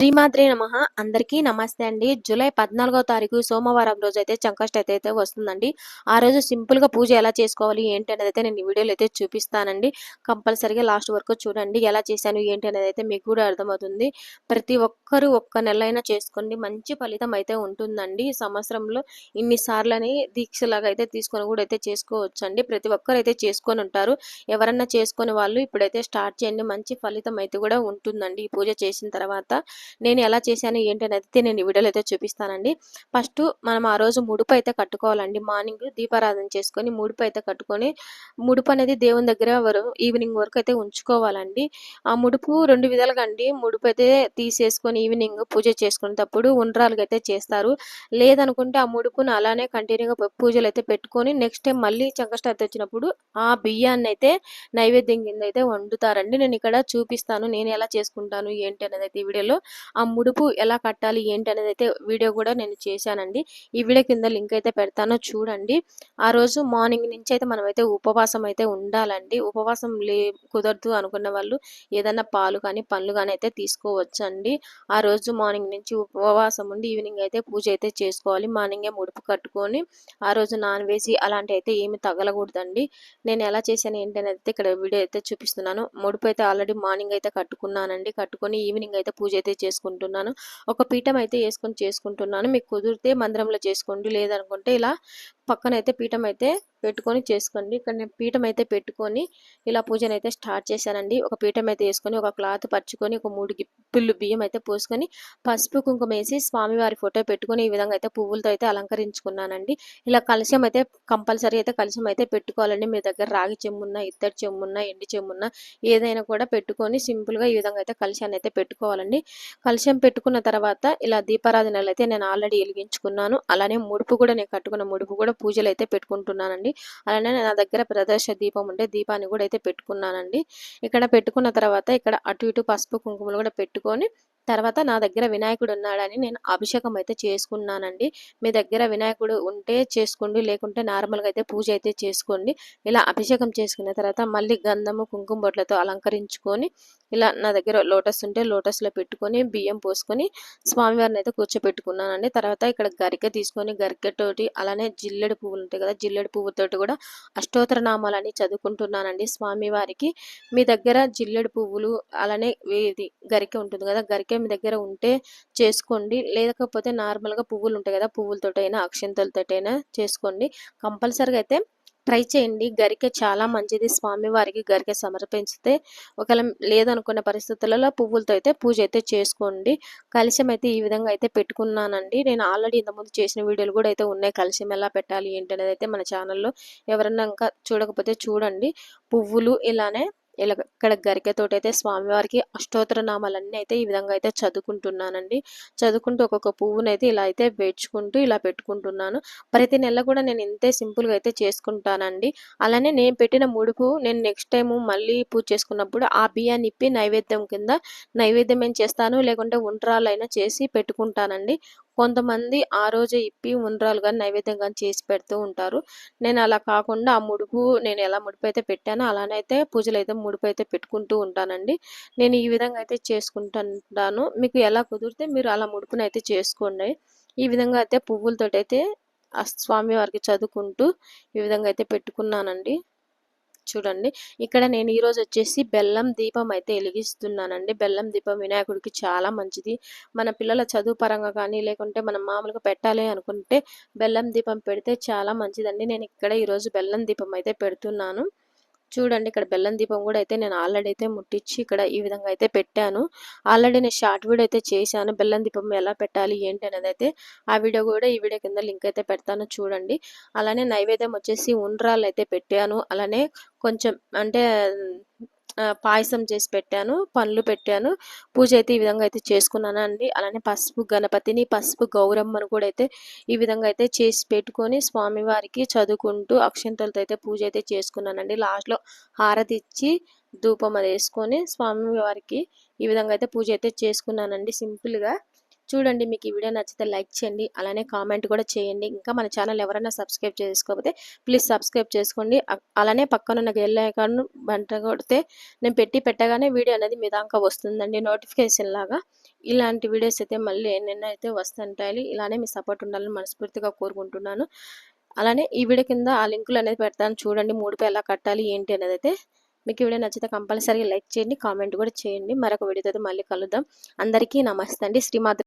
శ్రీమాద్రి నమ. అందరికీ నమస్తే అండి. జూలై పద్నాలుగో తారీఖు సోమవారం రోజు అయితే సంకష్ట అయితే వస్తుందండి. ఆ రోజు సింపుల్గా పూజ ఎలా చేసుకోవాలి ఏంటి అనేది అయితే నేను ఈ వీడియోలో అయితే చూపిస్తానండి. కంపల్సరీగా లాస్ట్ వరకు చూడండి. ఎలా చేశాను ఏంటి అనేది అయితే మీకు కూడా అర్థమవుతుంది. ప్రతి ఒక్కరూ ఒక్క నెల అయినా చేసుకోండి. మంచి ఫలితం అయితే ఉంటుందండి. సంవత్సరంలో ఇన్ని సార్లని దీక్షలాగా అయితే తీసుకొని కూడా అయితే చేసుకోవచ్చు అండి ప్రతి ఒక్కరు అయితే చేసుకొని ఉంటారు. ఎవరన్నా చేసుకునే వాళ్ళు ఇప్పుడైతే స్టార్ట్ చేయండి. మంచి ఫలితం అయితే కూడా ఉంటుందండి ఈ పూజ చేసిన తర్వాత. నేను ఎలా చేశాను ఏంటి అనేది నేను ఈ వీడియోలో అయితే చూపిస్తానండి. ఫస్ట్ మనం ఆ రోజు ముడుపు అయితే కట్టుకోవాలండి. మార్నింగ్ దీపారాధన చేసుకొని ముడుపు అయితే కట్టుకొని ముడుపు అనేది దేవుని దగ్గర వరకు ఈవినింగ్ వరకు అయితే ఉంచుకోవాలండి. ఆ ముడుపు రెండు విధాలుగా అండి. ముడుపు అయితే తీసేసుకొని ఈవినింగ్ పూజ చేసుకునేటప్పుడు ఉండ్రాలుగా అయితే చేస్తారు. లేదనుకుంటే ఆ ముడుపును అలానే కంటిన్యూగా పూజలు అయితే పెట్టుకొని నెక్స్ట్ టైం మళ్ళీ చంకష్టాతి వచ్చినప్పుడు ఆ బియ్యాన్ని అయితే నైవేద్యం కింద అయితే వండుతారండి. నేను ఇక్కడ చూపిస్తాను నేను ఎలా చేసుకుంటాను ఏంటి అనేది అయితే ఈ వీడియోలో. ఆ ముడుపు ఎలా కట్టాలి ఏంటి అనేది అయితే వీడియో కూడా నేను చేశానండి. ఈ వీడియో కింద లింక్ అయితే పెడతానో చూడండి. ఆ రోజు మార్నింగ్ నుంచి అయితే మనం అయితే ఉపవాసం అయితే ఉండాలండి. ఉపవాసం లే కుదరదు అనుకున్న వాళ్ళు ఏదైనా పాలు కానీ పండ్లు కానీ అయితే తీసుకోవచ్చు అండి ఆ రోజు మార్నింగ్ నుంచి ఉపవాసం ఉండి ఈవినింగ్ అయితే పూజ అయితే చేసుకోవాలి. మార్నింగే ముడుపు కట్టుకొని ఆ రోజు నాన్ వెజ్ అలాంటి అయితే ఏమి తగలకూడదండి. నేను ఎలా చేశాను ఏంటి అనేది అయితే ఇక్కడ వీడియో అయితే చూపిస్తున్నాను. ముడుపు అయితే ఆల్రెడీ మార్నింగ్ అయితే కట్టుకున్నానండి. కట్టుకొని ఈవినింగ్ అయితే పూజ అయితే చేసుకుంటున్నాను. ఒక పీఠం అయితే వేసుకొని చేసుకుంటున్నాను. మీకు కుదిరితే మందిరంలో చేసుకోండి. లేదనుకుంటే ఇలా పక్కన అయితే పీఠం అయితే పెట్టుకొని చేసుకోండి. ఇక్కడ నేను పీఠం అయితే పెట్టుకొని ఇలా పూజను అయితే స్టార్ట్ చేశానండి. ఒక పీఠం అయితే వేసుకొని ఒక క్లాత్ పరుచుకొని ఒక మూడు గిప్పులు బియ్యం అయితే పోసుకొని పసుపు కుంకుమ వేసి స్వామివారి ఫోటో పెట్టుకొని ఈ విధంగా అయితే పువ్వులతో అయితే అలంకరించుకున్నానండి. ఇలా కలశం అయితే కంపల్సరీ అయితే కలశం అయితే పెట్టుకోవాలండి. మీ దగ్గర రాగి చెమ్మున్న ఇత్తడి చెమ్మున్న ఎండి చెమ్మున్న ఏదైనా కూడా పెట్టుకొని సింపుల్గా ఈ విధంగా అయితే కలశాన్ని అయితే పెట్టుకోవాలండి. కలశం పెట్టుకున్న తర్వాత ఇలా దీపారాధనలు అయితే నేను ఆల్రెడీ వెలిగించుకున్నాను. అలానే ముడుపు కూడా నేను కట్టుకున్న ముడుపు కూడా పూజలు అయితే పెట్టుకుంటున్నానండి. అలానే నా దగ్గర ప్రదర్శ దీపం ఉంటే దీపాన్ని కూడా అయితే పెట్టుకున్నానండి. ఇక్కడ పెట్టుకున్న తర్వాత ఇక్కడ అటు ఇటు పసుపు కుంకుమలు కూడా పెట్టుకొని తర్వాత నా దగ్గర వినాయకుడు ఉన్నాడని నేను అభిషేకం అయితే చేసుకున్నానండి. మీ దగ్గర వినాయకుడు ఉంటే చేసుకోండి లేకుంటే నార్మల్గా అయితే పూజ అయితే చేసుకోండి. ఇలా అభిషేకం చేసుకున్న తర్వాత మళ్ళీ గంధము కుంకుమ బొట్లతో అలంకరించుకొని ఇలా నా దగ్గర లోటస్ ఉంటే లోటస్లో పెట్టుకొని బియ్యం పోసుకొని స్వామివారిని అయితే కూర్చోపెట్టుకున్నానండి. తర్వాత ఇక్కడ గరిక తీసుకొని గరికతోటి అలానే జిల్లెడు పువ్వులు ఉంటాయి కదా జిల్లెడు పువ్వుతోటి కూడా అష్టోత్తర నామాలని చదువుకుంటున్నానండి స్వామివారికి. మీ దగ్గర జిల్లెడు పువ్వులు అలానే ఇది గరిక ఉంటుంది కదా గరిక మీ దగ్గర ఉంటే చేసుకోండి. లేకపోతే నార్మల్గా పువ్వులు ఉంటాయి కదా పువ్వులతోటైనా అక్షంతలతోటైనా చేసుకోండి. కంపల్సరీగా అయితే ట్రై చేయండి. గరిక చాలా మంచిది. స్వామివారికి గరిక సమర్పించితే ఒకవేళ లేదనుకున్న పరిస్థితులలో పువ్వులతో అయితే పూజ అయితే చేసుకోండి. కలశం అయితే ఈ విధంగా అయితే పెట్టుకున్నానండి. నేను ఆల్రెడీ ఇంతకుముందు చేసిన వీడియోలు కూడా అయితే ఉన్నాయి. కలశం ఎలా పెట్టాలి ఏంటి అనేది అయితే మన ఛానల్లో ఎవరన్నా ఇంకా చూడకపోతే చూడండి. పువ్వులు ఇలానే ఇలా ఇక్కడ గరికతోటి అయితే స్వామివారికి అష్టోత్తర నామాలన్నీ అయితే ఈ విధంగా అయితే చదువుకుంటున్నానండి. చదువుకుంటూ ఒక్కొక్క పువ్వునైతే ఇలా అయితే వేడ్చుకుంటూ ఇలా పెట్టుకుంటున్నాను. ప్రతి నెల కూడా నేను ఇంతే సింపుల్గా అయితే చేసుకుంటానండి. అలానే నేను పెట్టిన ముడుపు నేను నెక్స్ట్ టైం మళ్ళీ పూజ చేసుకున్నప్పుడు ఆ బియ్యాన్ని ఇప్పి నైవేద్యం కింద నైవేద్యం ఏం చేస్తాను లేకుంటే ఉండ్రాలైనా చేసి పెట్టుకుంటానండి. కొంతమంది ఆ రోజే ఇప్పి ఉండ్రాలు కానీ నైవేద్యం కానీ చేసి పెడుతూ ఉంటారు. నేను అలా కాకుండా ఆ ముడుపు నేను ఎలా ముడుపు అయితే పెట్టానో అలానే అయితే పూజలు అయితే ముడుపు అయితే పెట్టుకుంటూ ఉంటానండి. నేను ఈ విధంగా అయితే చేసుకుంటుంటాను మీకు ఎలా కుదిరితే మీరు అలా ముడుపుని అయితే చేసుకోండి. ఈ విధంగా అయితే పువ్వులతోటి అయితే ఆ స్వామివారికి చదువుకుంటూ ఈ విధంగా అయితే పెట్టుకున్నానండి. చూడండి. ఇక్కడ నేను ఈరోజు వచ్చేసి బెల్లం దీపం అయితే వెలిగిస్తున్నానండి. బెల్లం దీపం వినాయకుడికి చాలా మంచిది. మన పిల్లల చదువు పరంగా కానీ లేకుంటే మనం మామూలుగా పెట్టాలి అనుకుంటే బెల్లం దీపం పెడితే చాలా మంచిదండి. నేను ఇక్కడ ఈరోజు బెల్లం దీపం అయితే పెడుతున్నాను. చూడండి ఇక్కడ బెల్లం దీపం కూడా అయితే నేను ఆల్రెడీ అయితే ముట్టించి ఇక్కడ ఈ విధంగా అయితే పెట్టాను. ఆల్రెడీ నేను షార్ట్ వీడియో అయితే చేశాను. బెల్లం దీపం ఎలా పెట్టాలి ఏంటి అనేది అయితే ఆ వీడియో కూడా ఈ వీడియో కింద లింక్ అయితే పెడతాను చూడండి. అలానే నైవేద్యం వచ్చేసి ఉండ్రాలు అయితే పెట్టాను. అలానే కొంచెం అంటే పాయసం చేసి పెట్టాను పండ్లు పెట్టాను. పూజ అయితే ఈ విధంగా అయితే చేసుకున్నాను అండి అలానే పసుపు గణపతిని పసుపు గౌరమ్మను కూడా అయితే ఈ విధంగా అయితే చేసి పెట్టుకొని స్వామివారికి చదువుకుంటూ అక్షంతలతో అయితే పూజ అయితే చేసుకున్నానండి. లాస్ట్లో హారతి ఇచ్చి ధూపం అది వేసుకొని స్వామివారికి ఈ విధంగా అయితే పూజ అయితే చేసుకున్నానండి. సింపుల్గా చూడండి మీకు ఈ వీడియో నచ్చితే లైక్ చేయండి అలానే కామెంట్ కూడా చేయండి. ఇంకా మన ఛానల్ ఎవరైనా సబ్స్క్రైబ్ చేసుకోకపోతే ప్లీజ్ సబ్స్క్రైబ్ చేసుకోండి. అలానే పక్కనున్న గెల్ ఐకాన్ బంట కొడితే నేను పెట్టి పెట్టగానే వీడియో అనేది మీ దాకా వస్తుందండి నోటిఫికేషన్ లాగా. ఇలాంటి వీడియోస్ అయితే మళ్ళీ నిన్నైతే వస్తుంటాయి. ఇలానే మీ సపోర్ట్ ఉండాలని మనస్ఫూర్తిగా కోరుకుంటున్నాను. అలానే ఈ వీడియో కింద ఆ లింకులు అనేది పెడతాను చూడండి మూడు ఎలా కట్టాలి ఏంటి అనేది అయితే. మీకు వీడియో నచ్చితే కంపల్సరీగా లైక్ చేయండి కామెంట్ కూడా చేయండి. మరొక వీడియోతో అయితే మళ్ళీ కలుద్దాం. అందరికీ నమస్తే అండి. శ్రీమాత